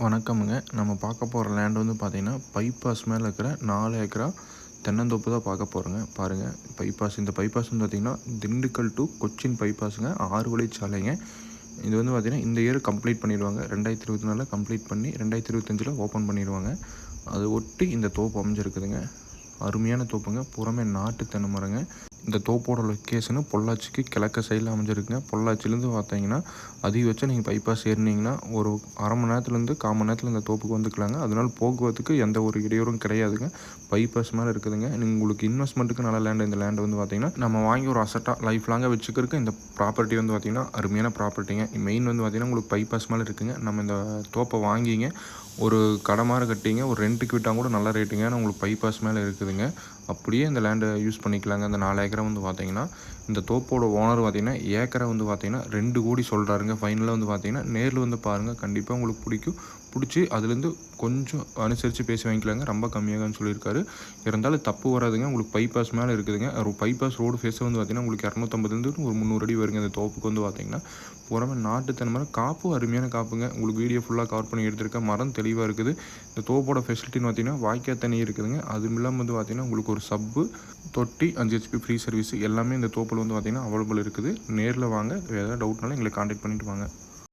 வணக்கமுங்க. நம்ம பார்க்க போகிற லேண்ட் வந்து பார்த்திங்கன்னா பைபாஸ் மேலே இருக்கிற நாலு ஏக்கரா தென்னந்தோப்பு தான் பார்க்க போகிறோங்க பாருங்கள் பைபாஸ் இந்த பைபாஸ் வந்து பார்த்திங்கன்னா திண்டுக்கல் டு கொச்சின் பைபாஸுங்க ஆறு வழிச்சாலைங்க இது வந்து பார்த்திங்கன்னா இந்த இயர் கம்ப்ளீட் பண்ணிடுவாங்க. ரெண்டாயிரத்தி இருபத்தி நாலில் கம்ப்ளீட் பண்ணி ரெண்டாயிரத்தி இருபத்தஞ்சில் ஓப்பன் பண்ணிடுவாங்க. அது ஒட்டி இந்த தோப்பு அமைஞ்சிருக்குதுங்க. அருமையான தோப்புங்க. புறமே நாட்டு தென்னை மரங்க. இந்த தோப்போட லொக்கேஷனு பொள்ளாச்சிக்கு கிழக்க சைடில் அமைஞ்சிருக்குங்க. பொள்ளாச்சிலேருந்து பார்த்தீங்கன்னா அதிகபட்சம் நீங்கள் பைபாஸ் ஏறினீங்கன்னா ஒரு அரை மணி நேரத்துலேருந்து கால் மணி நேரத்தில் இந்த தோப்புக்கு வந்துக்கலாங்க. அதனால் போக்குவரத்துக்கு எந்த ஒரு இடையூறும் கிடையாதுங்க. பைபாஸ் மேலே இருக்குதுங்க. நீங்கள் உங்களுக்கு இன்வெஸ்ட்மெண்ட்டுக்கு நல்ல லேண்டு இந்த லேண்டு வந்து பார்த்தீங்கன்னா நம்ம வாங்கி ஒரு அசட்டாக லைஃப் லாங்காக வச்சுக்கிறதுக்கு இந்த ப்ராப்பர்ட்டி வந்து பார்த்திங்கன்னா அருமையான ப்ராப்பர்ட்டிங்க மெயின் வந்து பார்த்திங்கன்னா உங்களுக்கு பைபாஸ் மேலே இருக்குங்க. நம்ம இந்த தோப்பை வாங்கிங்க. ஒரு கடை மாதிரி கட்டிங்க. ஒரு ரெண்ட்டுக்கு விட்டால் கூட நல்ல ரேட்டுங்க உங்களுக்கு பைபாஸ் மேலே இருக்குது. இருக்குதுங்க. அப்படியே இந்த லேண்டை யூஸ் பண்ணிக்கலாங்க. அந்த நாலு ஏக்கரை வந்து பார்த்தீங்கன்னா இந்த தோப்போட ஓனர் பார்த்தீங்கன்னா ஏக்கரை வந்து பார்த்தீங்கன்னா ரெண்டு கோடி சொல்கிறாருங்க ஃபைனலாக வந்து பார்த்தீங்கன்னா நேரில் வந்து பாருங்கள் கண்டிப்பாக உங்களுக்கு பிடிக்கும். பிடிச்சி அதுலேருந்து கொஞ்சம் அனுசரித்து பேசி வாங்கிக்கலாங்க. ரொம்ப கம்மியாகன்னு சொல்லியிருக்காரு. இருந்தாலும் தப்பு வராதுங்க. உங்களுக்கு பைபாஸ் மேலே இருக்குதுங்க. ஒரு பைபாஸ் ரோடு ஃபேஸை வந்து பார்த்தீங்கன்னா உங்களுக்கு இரநூத்தம்பதுலேருந்து ஒரு முந்நூறு அடி வருங்க. இந்த தோப்புக்கு வந்து பார்த்தீங்கன்னா புறமே நாட்டுத்தனமான காப்பு காப்பும் அருமையான காப்புங்க. உங்களுக்கு வீடியோ ஃபுல்லாக கவர் பண்ணி எடுத்திருக்கேன் மரம் தெளிவாக இருக்குது. இந்த தோப்போட ஃபெசிலிட்டின்னு பார்த்தீங்கன்னா வாய்க்கால் தண்ணி இருக்குதுங்க. அதுவும் இல்லாமல் வந்து பார்த்தீங்கன்னா உங்களுக்கு ஒரு சப்பு தொட்டி அஞ்சு ஹெச்பி ஃப்ரீ சர்வீஸ் எல்லாமே இந்த தோப்பில் வந்து பார்த்தீங்கன்னா அவைலபிள் இருக்குது. நேரில் வாங்க. ஏதாவது டவுட்னாலும் எங்களை காண்டாக்ட் பண்ணிவிட்டு வாங்க.